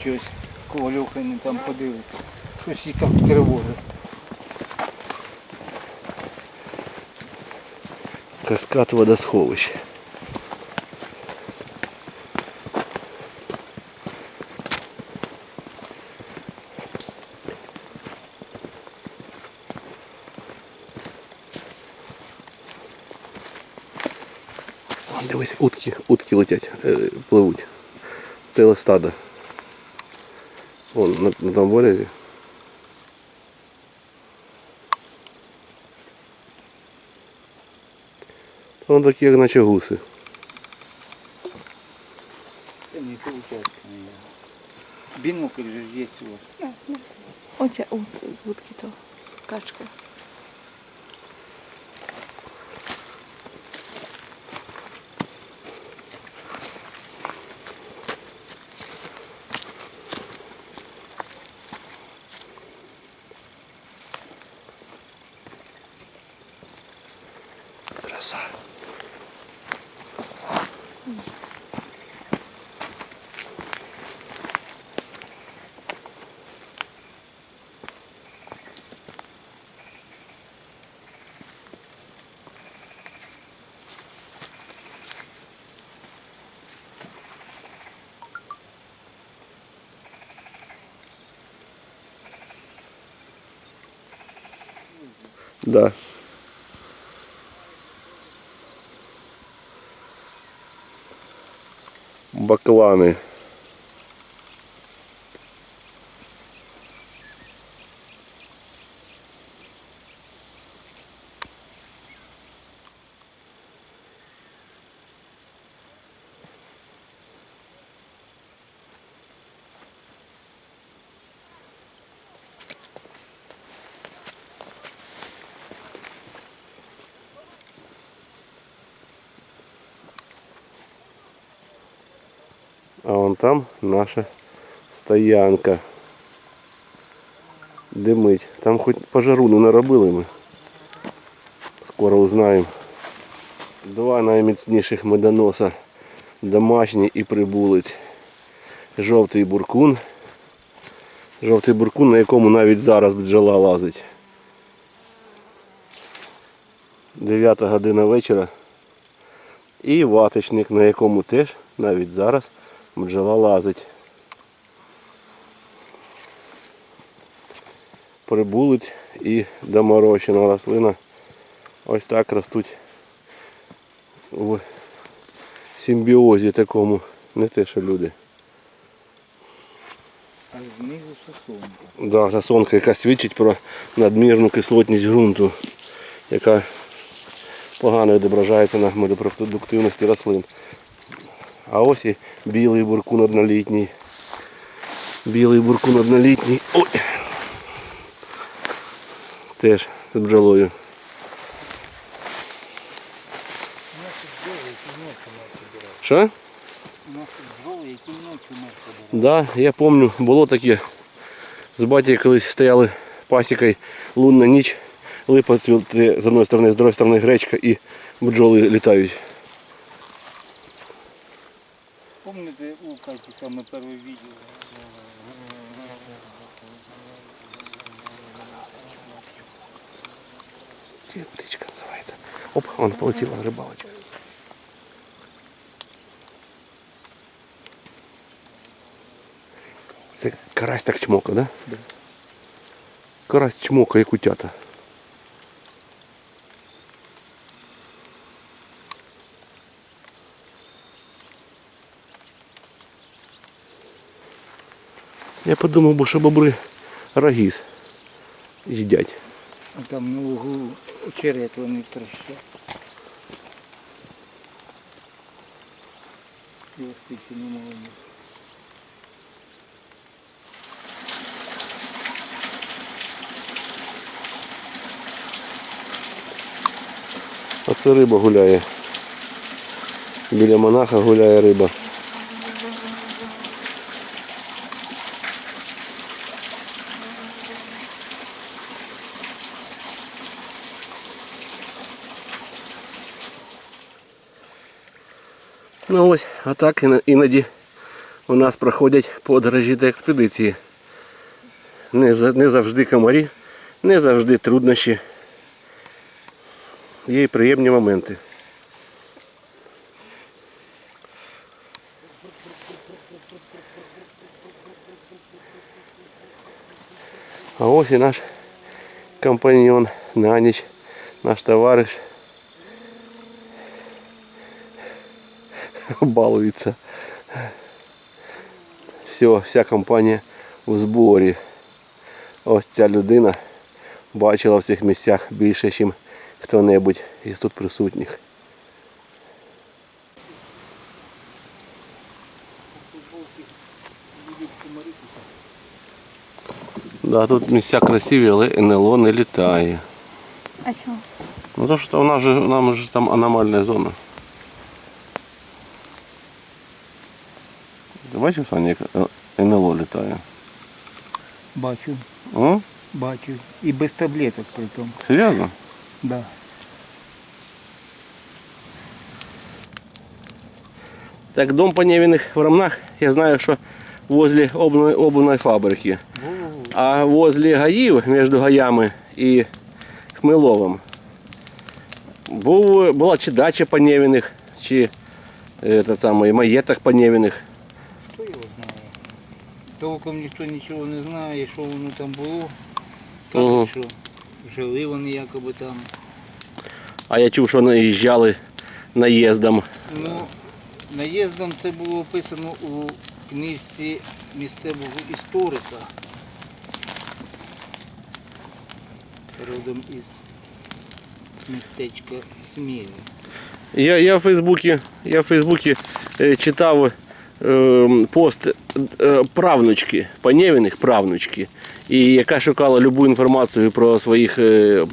Щось Ковальовка не там ходили. Щось їх там тривожить. Каскад водосховища. Вон, Дивись, утки, утки летять, е, пливуть. Ціле стадо. Вон на, на тому березі. Вон такі, як наче гуси. Це не виходить. Бінокль же здесь у вас. Оце ут, вудки то качка. Да. Баклани. А вон там наша стоянка. Димить. Там хоч пожару не наробили ми. Скоро узнаємо. Два найміцніших медоноса. Домашній і прибулець. Жовтий буркун. Жовтий буркун, на якому навіть зараз бджола лазить. 9 година вечора. І ваточник, на якому теж навіть зараз бджола лазить. Прибулець і доморощена рослина. Ось так ростуть в симбіозі такому, не те, що люди. А знизу сосонка. Да, засонка, яка свідчить про надмірну кислотність ґрунту, яка погано відображається на медопродуктивності рослин. А ось і білий буркун однолітній. Білий буркун однолітній. Ой. Теж з бджолою. Що? Да, я пам'ятаю, було таке. З батьком колись стояли пасікою лунна ніч, липа цвіте з одної сторони, з другої сторони гречка і бджоли літають. У Каті саме перше відео? Це птичка називається. Оп, вон полетіла рибалочка. Це карась так чмока, да? Да. Карась чмока, як утята. Я подумав, бо що бобри рагіз їдять. А там на углу очерет вони трещать. Немає. Оце риба гуляє. Біля монаха гуляє риба. Ну ось, а так іно- іноді у нас проходять подорожі та експедиції. Не, не завжди комарі, не завжди труднощі. Є і приємні моменти. А ось і наш компаньон на ніч, наш товариш. Балується. Все, вся компанія у зборі. Ось ця людина бачила в цих місцях більше, ніж хто-небудь із тут присутніх. Да, тут місця красиві, але НЛО не літає. А що? Ну то що у нас же, нам же там аномальна зона. Бачив, Саня, як е, НЛО літає? Бачу, О? бачу. І без таблеток при тому. Серйозно? Да. Так, дом Поневиных в Ромнах, я знаю, что возле обувной, обувной фабрики. А возле гаїв, між Гаями і Хмеловим, був, була чи дача Поневиних, чи е, та маєток Поневиних. Толком ніхто нічого не знає, що воно там було. Кажуть, Ага. що жили вони якоби там. А я чув, що наїжджали наїздом. Ну, наїздом це було описано у книжці місцевого історика. Родом із містечка Смілі. Я, я в Фейсбуці, я в Фейсбуці е, читав е, пост правнучки, Поневиних правнучки, і яка шукала любу інформацію про своїх е,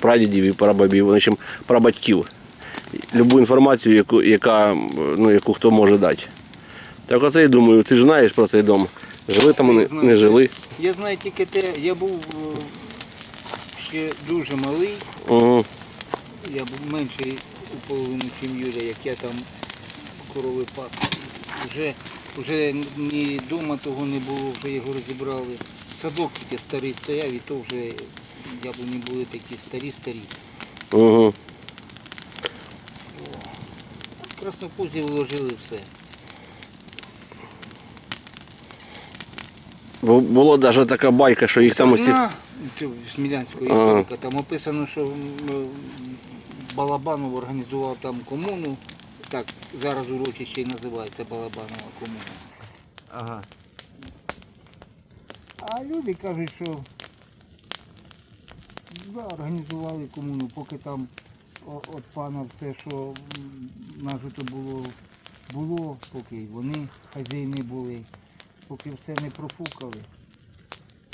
прадідів і прабабів, общем, прабатьків. Любу інформацію, яку, яка, ну, яку хто може дати. Так оце я думаю, ти ж знаєш про цей дом. Жили там, вони, не жили. Я знаю тільки те, я був е, ще дуже малий, Угу. я був менший у половину, ніж Юля, як я там корови пас. Вже, вже ні дома того не було, вже його розібрали. Садок тільки старий стояв, і то вже яблуні були такі старі-старі. Угу. Краснопузі вложили все. Бу- Була навіть така байка, що їх там усіх. Одна, Смілянського історика, там описано, що м, Балабанов організував там комуну. Так, зараз урочище і називається Балабанова комуна. Ага. А люди кажуть, що да, організували комуну, поки там от пана все, що нажито було, було, поки вони хазяїни були, поки все не профукали,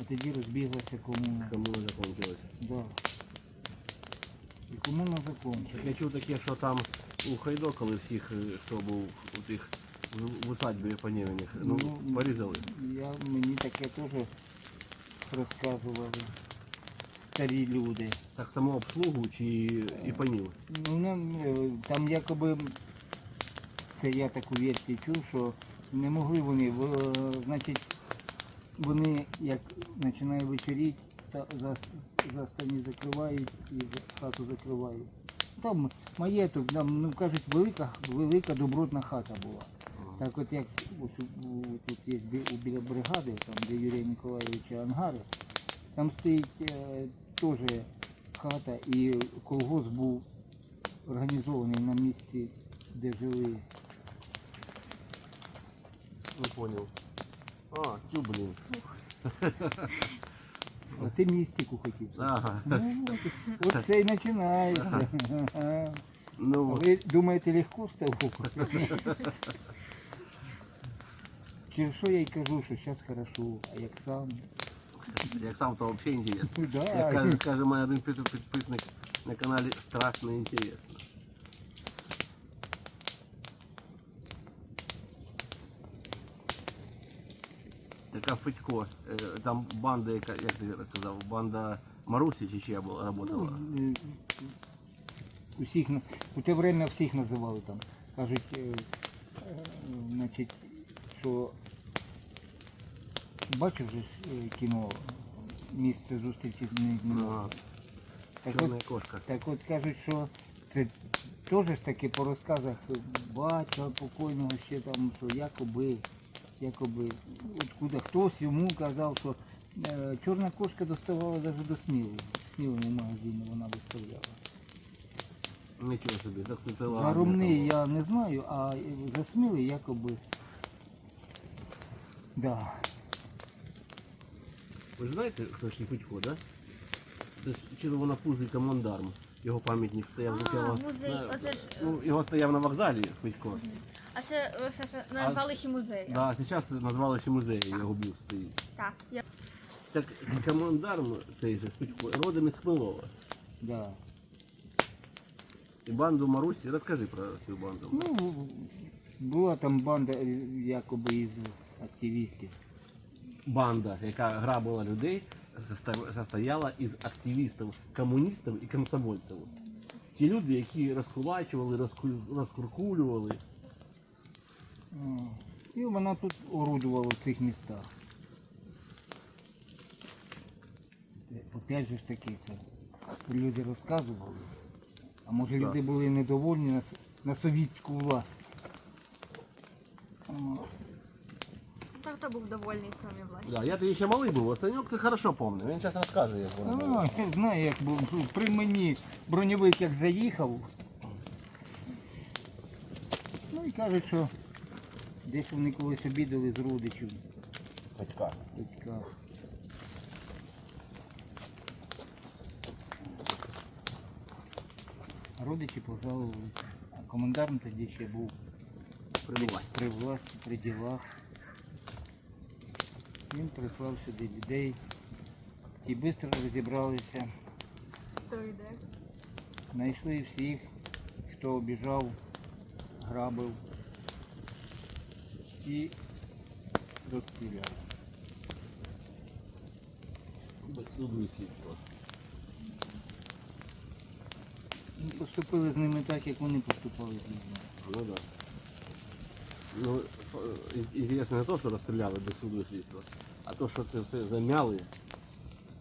а тоді розбіглася комуна. Кому не закончилось. Да. І комуна закончила. Я чув таке, що там у Хайдокали всіх, е, хто був у тих в- усадьбі ну, Ну, порізали. Я, мені таке теж розказували старі люди. Так само обслугу чи і панів? Ну, нам, е, там якоби, це я таку версію чув, що не могли вони, в- е, значить, вони як починає вечеріти, за, за стані закривають і хату закривають. Там маєток, там, ну кажуть, велика, велика добротна хата була. Так от як ось тут є бі- біля бригади, там де Юрія Ніколаєвича ангари, там стоїть е, теж хата і колгосп був організований на місці, де жили. Не понял. А, тю, блін. А ти містику хотів. Ага. Ну, от, от це і починається. Ну, Ви думаєте, легко стало? Через що я й кажу, що зараз хорошо, а як сам. як сам то взагалі інтересно. Ну, Як каже, каже мій один підписник на каналі страшно інтересно. Така Федько, е, там банда, яка, як ти казав, банда Марусі чи ще була, работала. Ну, е, Усіх, у те время всіх називали там. Кажуть, е, значить, що бачив же е, кіно місце зустрічі з ними. Так Чорна от, кошка. так от кажуть, що це теж ж таки по розказах батька покойного ще там, що якоби, якоби, откуда хтось йому казав, що е, чорна кошка доставала навіть до смілу. В смілому магазині вона доставляла. Нічого собі, так це За ладно. Я не знаю, а за сміли якоби. Да. Ви ж знаєте, хто ж Федько, да? Це ж червонопузий командарм. Його пам'ятник стояв А, спочатку музей, на- оце ж, Ну, його стояв на вокзалі Федько. А це е, назвали ще музеєм. Да, зараз назвали ще музей, його бюст стоїть. Так. Я... Так командарм цей же Федько родом із Хмелова. Да. І банду Марусі, розкажи про цю банду. Ну, була там банда е, якоби із активістів. Банда, яка грабила людей, состояла із активістів, комуністів і комсомольців. Ті люди, які розкулачували, розку- розкуркулювали. І вона тут орудувала в цих містах. Опять же ж таки, це люди розказували. А може Так. люди були недовольні на, на совітську власть. О, Так хто був довольний, крім власті. Да, я тоді ще малий був, а Саньок це хорошо пам'ятає. Він зараз розкаже, як воно було. А, я знаю, як був. При мені броньовик як заїхав. Ну і кажуть, що десь вони колись обідали з родичів. Федька. Батька. Родичі пожалували. А комендарм тоді ще був При власті. при власті, при ділах. Він прислав сюди людей. Ті швидко розібралися. Хто йде? Знайшли всіх, хто обіжав, грабив і розстріляли. Без суду і слідства. Поступили з ними так, як вони поступали з людьми. Ну да. Ну, е, інтересно не то, що розстріляли без суду і слідства, а то, що це все замяли.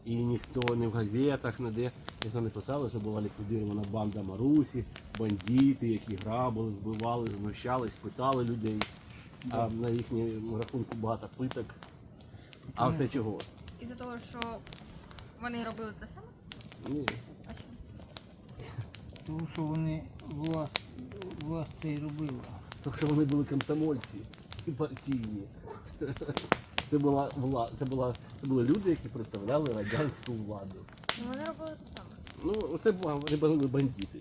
І ніхто не в газетах, ніде ніхто не писали, що була ліквідована банда Марусі, бандити, які грабили, збивали, знущались, питали людей. А на їхньому рахунку багато питок. А все чого? Із-за того, що вони робили те саме? Ні. А? Тому що вони власть, власть це й робила. Тому що вони були комсомольці і партійні. Це була вла... це була це були люди, які представляли радянську владу. Ну вони робили те саме. Ну, це були бандити.